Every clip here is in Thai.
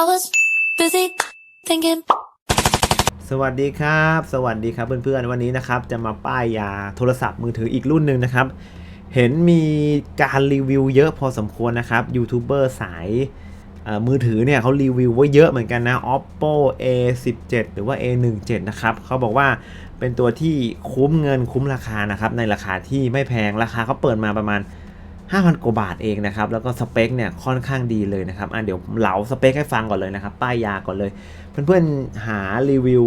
I was busy thinking. สวัสดีครับ สวัสดีครับเพื่อนๆ วันนี้นะครับ จะมาป้ายยาโทรศัพท์มือถืออีกรุ่นหนึ่งนะครับ เห็นมีการรีวิวเยอะพอสมควรนะครับ ยูทูบเบอร์สายมือถือเนี่ยเขารีวิวไว้เยอะเหมือนกันนะ oppo a17 หรือว่า a17 นะครับเขาบอกว่าเป็นตัวที่คุ้มเงินคุ้มราคานะครับ ในราคาที่ไม่แพงราคาเขาเปิดมาประมาณ 5,000 กว่าบาทเองนะครับ แล้วก็สเปคเนี่ยค่อนข้างดีเลยนะครับ อะเดี๋ยวเหลาสเปคให้ฟังก่อนเลยนะครับ ป้ายยาก่อนเลย เพื่อนๆหารีวิว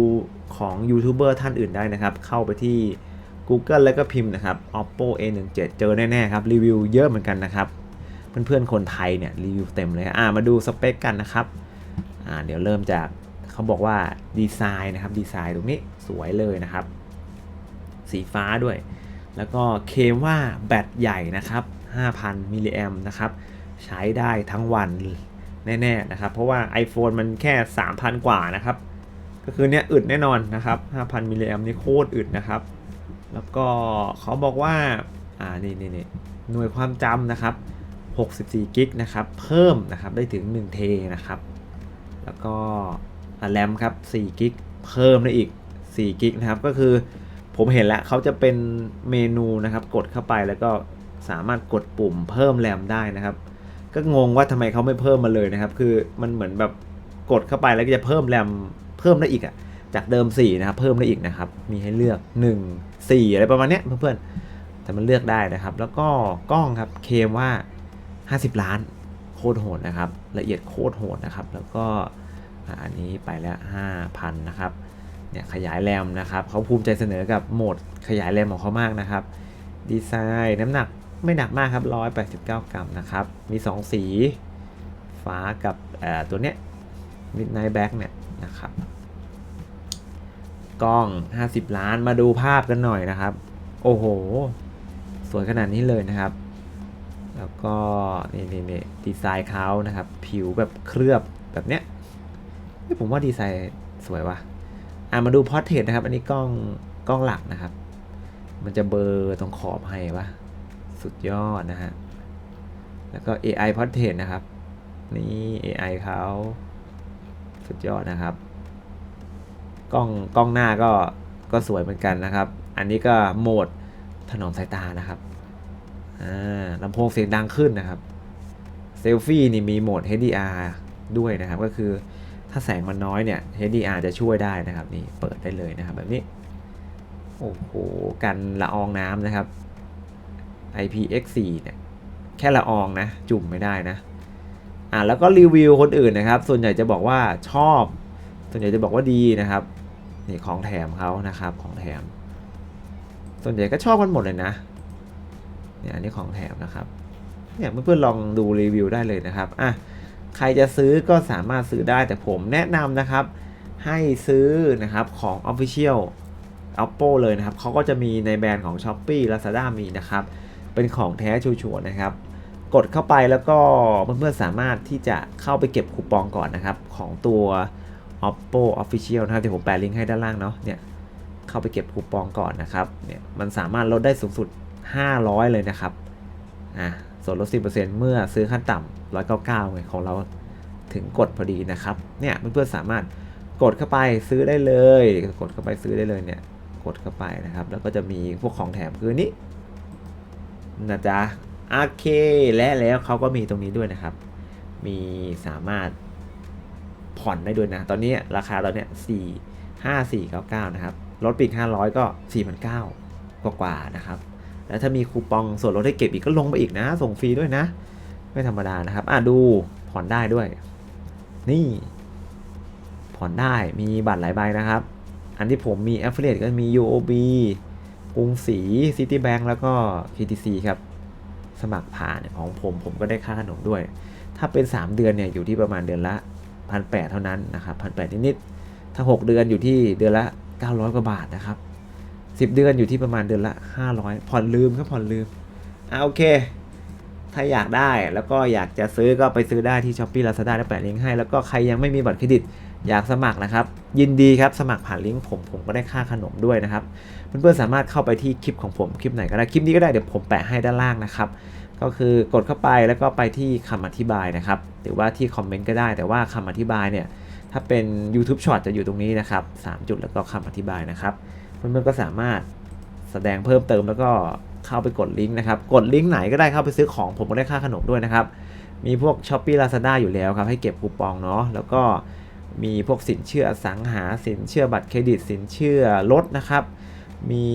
ของยูทูบเบอร์ท่านอื่นได้นะครับ เข้าไปที่ Google แล้วก็พิมพ์นะครับ oppo a17 เจอแน่ๆครับ รีวิวเยอะเหมือนกันนะครับ เพื่อนๆคนไทยเนี่ยรีวิวเต็มเลย อ่ามาดูสเปคกันนะครับ อ่าเดี๋ยวเริ่มจากเขาบอกว่าดีไซน์นะครับ ดีไซน์ตรงนี้สวยเลยนะครับ สีฟ้าด้วย แล้วก็เคมว่าแบตใหญ่นะครับ 5,000 มิลลิแอมนะครับ ใช้ได้ทั้งวันแน่ๆนะครับ เพราะว่า iPhone มันแค่ 3,000 กว่านะครับ ก็คือเนี้ยอึดแน่นอนนะครับ 5,000 มิลลิแอมนี่โคตรอึดนะครับ แล้วก็เขาบอกว่า อ่า นี่นี่นี่หน่วยความจำนะครับ 64กิกนะครับ เพิ่มนะครับ ได้ถึง1เทนะครับ แล้วก็แรมครับ4กิกเพิ่มได้อีก4กิกนะครับ ก็คือผมเห็นแล้วเขาจะเป็นเมนูนะครับ กดเข้าไปแล้วก็ สามารถกดปุ่มเพิ่มแรมได้นะครับ ก็งงว่าทำไมเขาไม่เพิ่มมาเลยนะครับ คือมันเหมือนแบบกดเข้าไปแล้วก็จะเพิ่มแรมเพิ่มได้อีกอะจากเดิม 4 นะครับ เพิ่มได้อีกนะครับ มีให้เลือก 1 4 อะไรประมาณเนี้ยเพื่อนๆ แต่มันเลือกได้นะครับ แล้วก็กล้องครับเคมว่า 50 ล้านโคตรโหดนะครับ ละเอียดโคตรโหดนะครับ แล้วก็อันนี้ไปแล้ว 5,000 นะครับเนี่ยขยายแรมนะครับเขาภูมิใจเสนอกับโหมดขยายแรมของเขามากนะครับ ดีไซน์น้ำหนัก ไม่หนักมากครับ 189 กรัมนะครับ มี 2 สี ฟ้ากับตัวเนี้ย Midnight Black เนี่ยนะครับ กล้อง 50 ล้านมาดูภาพกันหน่อยนะครับ โอ้โห สวยขนาดนี้เลยนะครับ แล้วก็นี่นี่นี่ดีไซน์เขานะครับ ผิวแบบเคลือบแบบเนี้ยผมว่าดีไซน์สวยว่ะอะมาดูพอ r t เท t นะครับ อันนี้กล้องกล้องหลักนะครับ มันจะเบอร์ตรงขอบให้วะ สุดยอดนะฮะ แล้วก็ AI Portrait นะครับ นี่ AI เขาสุดยอดนะครับ กล้องกล้องหน้าก็ก็สวยเหมือนกันนะครับ อันนี้ก็โหมดถนอมสายตานะครับอ่าลำโพงเสียงดังขึ้นนะครับ เซลฟี่นี่มีโหมด HDR ด้วยนะครับ ก็คือถ้าแสงมันน้อยเนี่ย HDR จะช่วยได้นะครับ นี่เปิดได้เลยนะครับ แบบนี้ โอ้โห กันละอองน้ำนะครับ IPX4 เนี่ยแค่ละอองนะ จุ่มไม่ได้นะอ่าแล้วก็รีวิวคนอื่นนะครับ ส่วนใหญ่จะบอกว่าชอบ ส่วนใหญ่จะบอกว่าดีนะครับนี่ของแถมเขานะครับของแถม ส่วนใหญ่ก็ชอบกันหมดเลยนะเนี่ยอันนี้ของแถมนะครับเนี่ยเพื่อนๆลองดูรีวิวได้เลยนะครับอะใครจะซื้อก็สามารถซื้อได้แต่ผมแนะนำนะครับ ให้ซื้อนะครับของ Official Oppo เลยนะครับเขาก็จะมีในแบรนด์ของ s h อ p e e Lazada มีนะครับ เป็นของแท้ชัวร์นะครับ กดเข้าไปแล้วก็เพื่อนๆสามารถที่จะเข้าไปเก็บคูปองก่อนนะครับ ของตัว Oppo Official นะครับเดี๋ยวผมแปะลิงก์ให้ด้านล่างเนาะเนี่ยเข้าไปเก็บคูปองก่อนนะครับเนี่ยมันสามารถลดได้สูงสุด 500 เลยนะครับอะส่วนลด 10%เมื่อซื้อขั้นต่ำ199ไงของเราถึงกดพอดีนะครับเนี่ยเพื่อนๆสามารถกดเข้าไปซื้อได้เลย กดเข้าไปซื้อได้เลยเนี่ยกดเข้าไปนะครับ แล้วก็จะมีพวกของแถมคือนี้ นะจ๊ะโอเคและแล้วเขาก็มีตรงนี้ด้วยนะครับ มีสามารถผ่อนได้ด้วยนะ ตอนนี้ราคาตอนเนี้ยสี่ห้าสี่เก้าเก้านะครับลดปีกห้าร้อยก็สี่พันเก้ากว่านะครับ แล้วถ้ามีคูปองส่วนลดให้เก็บอีกก็ลงไปอีกนะ ส่งฟรีด้วยนะ ไม่ธรรมดานะครับอะดูผ่อนได้ด้วย นี่ ผ่อนได้มีบัตรหลายใบนะครับ อันที่ผมมี Affiliate ก็มี UOB กรุงศรีซิตี้แบงก์แล้วก็ KTC ครับ สมัครผ่านของผมผมก็ได้ค่าขนมด้วย ถ้าเป็น 3 เดือนเนี่ยอยู่ที่ประมาณเดือนละพันแเท่านั้นนะครับพันแนิดๆถ้า 6 เดือนอยู่ที่เดือนละ 900 กว่าบาทนะครับ 10 เดือนอยู่ที่ประมาณเดือนละ 500 ผ่อนลืมครับผ่อนลืมอ่าโอเค ถ้าอยากได้แล้วก็อยากจะซื้อก็ไปซื้อได้ที่ s h อ p e e Lazada ได้แปะลิงก์ให้ แล้วก็ใครยังไม่มีบัตรเครดิต อยากสมัครนะครับ ยินดีครับสมัครผ่านลิงก์ผมผมก็ได้ค่าขนมด้วยนะครับ เพื่อนๆสามารถเข้าไปที่คลิปของผมคลิปไหนก็ได้คลิปนี้ก็ได้เดี๋ยวผมแปะให้ด้านล่างนะครับ ก็คือกดเข้าไปแล้วก็ไปที่คำอธิบายนะครับ หรือว่าที่คอมเมนต์ก็ได้ แต่ว่าคำอธิบายเนี่ยถ้าเป็น YouTube Short จะอยู่ตรงนี้นะครับ3จุดแล้วก็คำอธิบายนะครับเพื่อนๆก็สามารถแสดงเพิ่มเติมแล้วก็เข้าไปกดลิงก์นะครับ กดลิงก์ไหนก็ได้เข้าไปซื้อของผมก็ได้ค่าขนมด้วยนะครับ มีพวก s h อ p e e Lazada อยู่แล้วครับให้เก็บคูปองเนาะแล้วก็ มีพวกสินเชื่อสังหาสินเชื่อบัตรเครดิต สินเชื่อรถนะครับ มี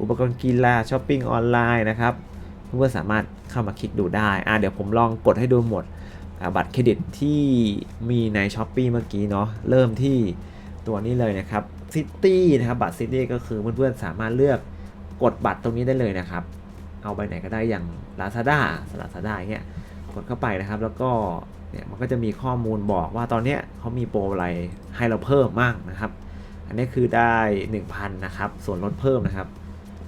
อุปกรณ์กีฬาช้อปปิ้งออนไลน์นะครับเพื่อนๆสามารถเข้ามาคลิกดูได้อ่าเดี๋ยวผมลองกดให้ดูหมดบัตรเครดิตที่มีใน s h อ p e e เมื่อกี้เนาะเริ่มที่ตัวนี้เลยนะครับซิตี้นะครับบัตรซิตี้ก็คือเพื่อนๆสามารถเลือกกดบัตรตรงนี้ได้เลยนะครับ เอาไปไหนก็ได้อย่าง Lazada สลัด Lazada อย่าเงี้ยกดเข้าไปนะครับ แล้วก็ เนี่ยมันก็จะมีข้อมูลบอกว่าตอนเนี้ยเขามีโปรอะไรให้เราเพิ่มมั่งนะครับ อันนี้คือได้ 1,000 นะครับ ส่วนลดเพิ่มนะครับ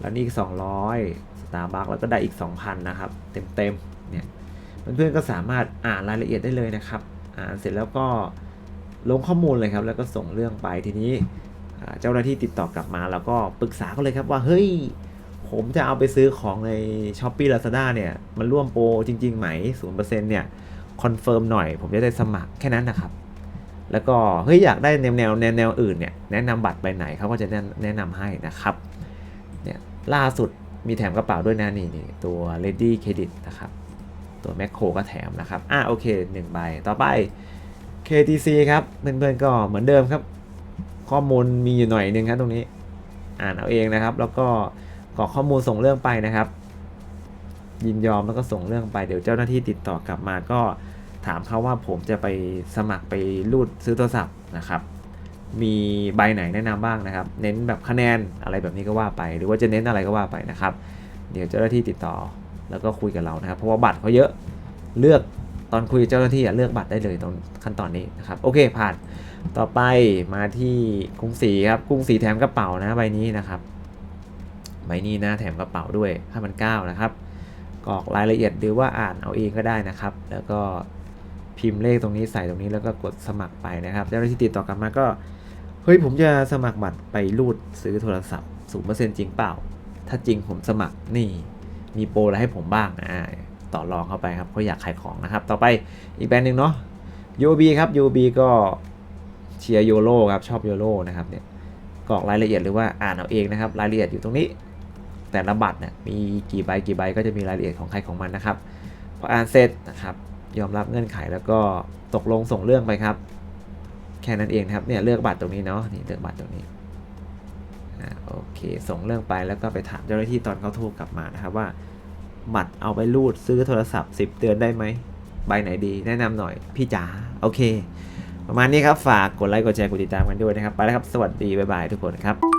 แล้วนี่อีก 200 Starbucks แล้วก็ได้อีก 2,000 นะครับ เต็มๆเนี่ยเพื่อนๆก็สามารถอ่านรายละเอียดได้เลยนะครับ อ่านเสร็จแล้วก็ลงข้อมูลเลยครับ แล้วก็ส่งเรื่องไปทีนี้เจ้าหน้าที่ติดต่อกลับมา แล้วก็ปรึกษาเขาเลยครับว่าเฮ้ยผมจะเอาไปซื้อของใน s h อ p e e Lazada เนี่ย มันร่วมโปรจริง ๆ ไหม 0%เนี่ย คอนเฟิร์มหน่อย ผมจะได้สมัครแค่นั้นนะครับ แล้วก็เฮ้ยอยากได้แนวแนวแนวแนวอื่นเนี่ยแนะนำบัตรใบไหนเขาก็จะแนะนะนำให้นะครับเนี่ยล่าสุดมีแถมกระเป๋าด้วยนะนี่นี่ตัว Lady Credit นะครับ ตัว m a c โ o ก็แถมนะครับอะโอเค1ใบต่อไป KTC ครับเพื่อนๆก็เหมือนเดิมครับ ข้อมูลมีอยู่หน่อยนึงครับตรงนี้ อ่านเอาเองนะครับ แล้วก็กรอกข้อมูลส่งเรื่องไปนะครับ ยินยอมแล้วก็ส่งเรื่องไปเดี๋ยวเจ้าหน้าที่ติดต่อกลับมาก็ถามเขาว่าผมจะไปสมัครไปรูดซื้อโทรศัพท์นะครับ มีใบไหนแนะนำบ้างนะครับ เน้นแบบคะแนนอะไรแบบนี้ก็ว่าไป หรือว่าจะเน้นอะไรก็ว่าไปนะครับ เดี๋ยวเจ้าหน้าที่ติดต่อแล้วก็คุยกับเรานะครับ เพราะว่าบัตรเขาเยอะเลือกตอนคุยกับเจ้าหน้าที่อะเลือกบัตรได้เลยตรงขั้นตอนนี้นะครับโอเคผ่านต่อไปมาที่กรุงศรีครับกรุงศรีแถมกระเป๋านะใบนี้นะครับใบนี้นะแถมกระเป๋าด้วย5 0 0นะครับ กรอกรายละเอียดหรือว่าอ่านเอาเองก็ได้นะครับ แล้วก็พิมพ์เลขตรงนี้ใส่ตรงนี้แล้วก็กดสมัครไปนะครับเจ้าหน้าที่ติดต่อกลับมาก็เฮ้ยผมจะสมัครบัตรไปรูดซื้อโทรศัพท์ศูนเปอร์เซ็นต์จริงเปล่า ถ้าจริงผมสมัครนี่มีโปรอะไรให้ผมบ้างอ่าต่อรองเข้าไปครับเขาอยากขายของนะครับ ต่อไปอีกแบรนด์หนึ่งเนาะ UOB ครับ UOB ก็เชียร์โยโ o ครับชอบโยโ o นะครับเนี่ยกรอกรายละเอียดหรือว่าอ่านเอาเองนะครับ รายละเอียดอยู่ตรงนี้ แต่ละบัตรเนี่ยมีกี่ใบกี่ใบก็จะมีรายละเอียดของใครของมันนะครับพออ่านเสร็จนะครับยอมรับเงื่อนไขแล้วก็ตกลงส่งเรื่องไปครับ แค่นั้นเองครับเนี่ยเลือกบัตรตรงนี้เนาะนี่เลือกบัตรตรงนี้อ่าโอเค ส่งเรื่องไปแล้วก็ไปถามเจ้าหน้าที่ตอนเขาโทรกลับมานะครับว่าบัตรเอาไปรูดซื้อโทรศัพท์ 10 เดือนได้ไหมใบไหนดี แนะนำหน่อยพี่จ๋าโอเค ประมาณนี้ครับฝากกดไลค์กดแชร์กดติดตามกันด้วยนะครับ ไปแล้วครับ สวัสดี บ๊ายบายทุกคนครับ